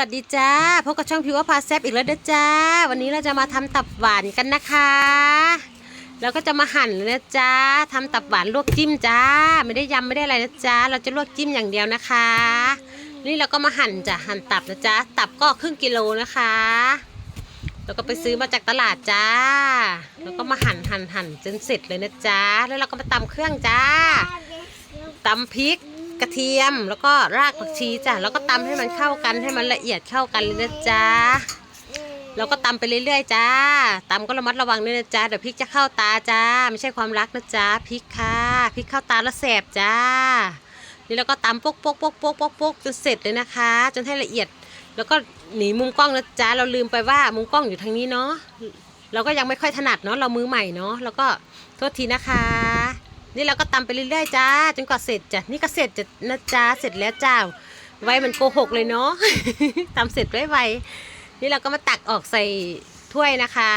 วัสดีจ้าพบกับช่องพิวพาแซบอีกแล้วเด้อจ้า วันนี้เราจะมาทำตับหวานกันนะคะแล้วก็จะมาหั่นเลยนะจ้าทำตับหวานลวกจิ้มจ้า ไม่ได้ยำไม่ได้อะไรนะจ้าเราจะลวกจิ้มอย่างเดียวนะคะ นี่เราก็มาหั่นจ้ะหั่นตับนะจ้าตับก็ครึ่งกิโลนะคะแล้วก็ไปซื้อมาจากตลาดจ้า แล้วก็มาหั่นหั่นหั่นจนเสร็จเลยนะจ้าแล้วเราก็มาตำเครื่องจ้าตำพริก กระเทียมแล้วก็รากผักชีจ้ะแล้วก็ตำให้มันเข้ากันให้มันละเอียดเข้ากันเลยนะจ๊ะแล้วก็ตำไปเรื่อยๆจ้าตำก็ระมัดระวังด้วยนะจ๊ะเดี๋ยวพริกจะเข้าตาจ้า ไม่ใช่ความรักนะจ๊ะพริกค่ะพริกเข้าตาแล้วแสบจ้า นี่แล้วก็ตำปกปกปกปกปกปกจนเสร็จเลยนะคะ จนให้ละเอียด แล้วก็หนีมุมกล้องนะจ๊ะเราลืมไปว่ามุมกล้องอยู่ทางนี้เนาะเราก็ยังไม่ค่อยถนัดเนาะเรามือใหม่เนาะแล้วก็โทษทีนะคะ นี่เราก็ตำไปเรื่อยๆจ้าจนกว่าเสร็จจ้ะนี่ก็เสร็จจ้ะนะจ้าเสร็จแล้วจ้าไว้มันโกหกเลยเนาะตำเสร็จไว้ไวๆนี่เราก็มาตักออกใส่ถ้วยนะคะ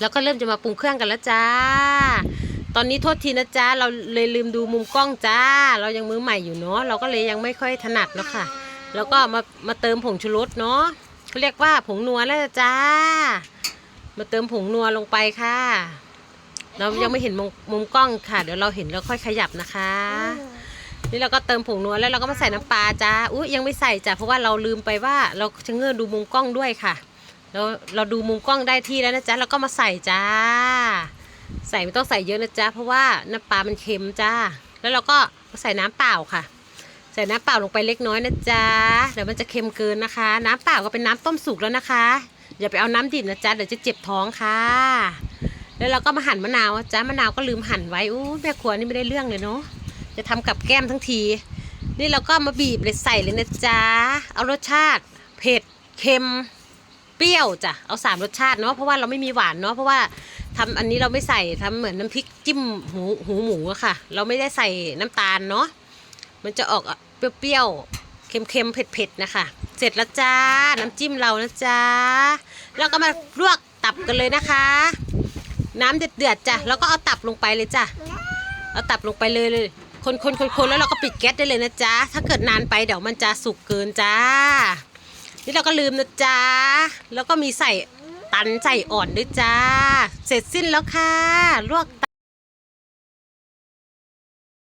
แล้วก็เริ่มจะมาปรุงเครื่องกันแล้วจ้า ตอนนี้โทษทีนะจ้าเราเลยลืมดูมุมกล้องจ้า เรายังมือใหม่อยู่เนาะเราก็เลยยังไม่ค่อยถนัดเนาะค่ะ แล้วก็มามาเติมผงชูรสเนาะเขาเรียกว่าผงนัวแล้วจ้า มาเติมผงนัวลงไปค่ะ เรายังไม่เห็นมุมมุมกล้องค่ะ เดี๋ยวเราเห็นแล้วค่อยขยับนะคะ นี่เราก็เติมผงนัวแล้วเราก็มาใส่น้ำปลาจ้าอุ้ยยังไม่ใส่จ้ะเพราะว่าเราลืมไปว่าเราจะเงื่อนดูมุมกล้องด้วยค่ะเราเราดูมุมกล้องได้ที่แล้วนะจ๊ะเราก็มาใส่จ้า ใส่ไม่ต้องใส่เยอะนะจ๊ะเพราะว่าน้ำปลามันเค็มจ้า แล้วเราก็ใส่น้ำเปล่าค่ะใส่น้ำเปล่าลงไปเล็กน้อยนะจ๊ะ เดี๋ยวมันจะเค็มเกินนะคะ น้ำเปล่าก็เป็นน้ำต้มสุกแล้วนะคะ อย่าไปเอาน้ำดิบนะจ๊ะ เดี๋ยวจะเจ็บท้องค่ะ แล้วเราก็มาหั่นมะนาวจ้ามะนาวก็ลืมหั่นไว้อู้แม่ครัวนี่ไม่ได้เรื่องเลยเนาะจะทำกับแก้มทั้งที นี่เราก็มาบีบเลยใส่เลยนะจ๊ะเอารสชาติ เผ็ดเค็มเปรี้ยวจ้ะเอาสามรสชาติเนาะเพราะว่าเราไม่มีหวานเนาะเพราะว่าทำอันนี้เราไม่ใส่ทำเหมือนน้ำพริกจิ้มหูหูหมูอะค่ะ เราไม่ได้ใส่น้ำตาลเนาะมันจะออกเปรี้ยวๆเค็มๆเผ็ดๆนะคะ เสร็จแล้วจ้าน้ำจิ้มเรานะจ๊ะแล้วก็มาลวกตับกันเลยนะคะ น้ำเดือดๆจ้ะแล้วก็เอาตับลงไปเลยจ้ะเอาตับลงไปเลยเลยคนคนคนคนแล้วเราก็ปิดแก๊สได้เลยนะจ๊ะ ถ้าเกิดนานไปเดี๋ยวมันจะสุกเกินจ้า นี่เราก็ลืมนะจ๊ะ แล้วก็มีใส่ตันใส่อ่อนด้วยจ้า เสร็จสิ้นแล้วค่ะ ลวก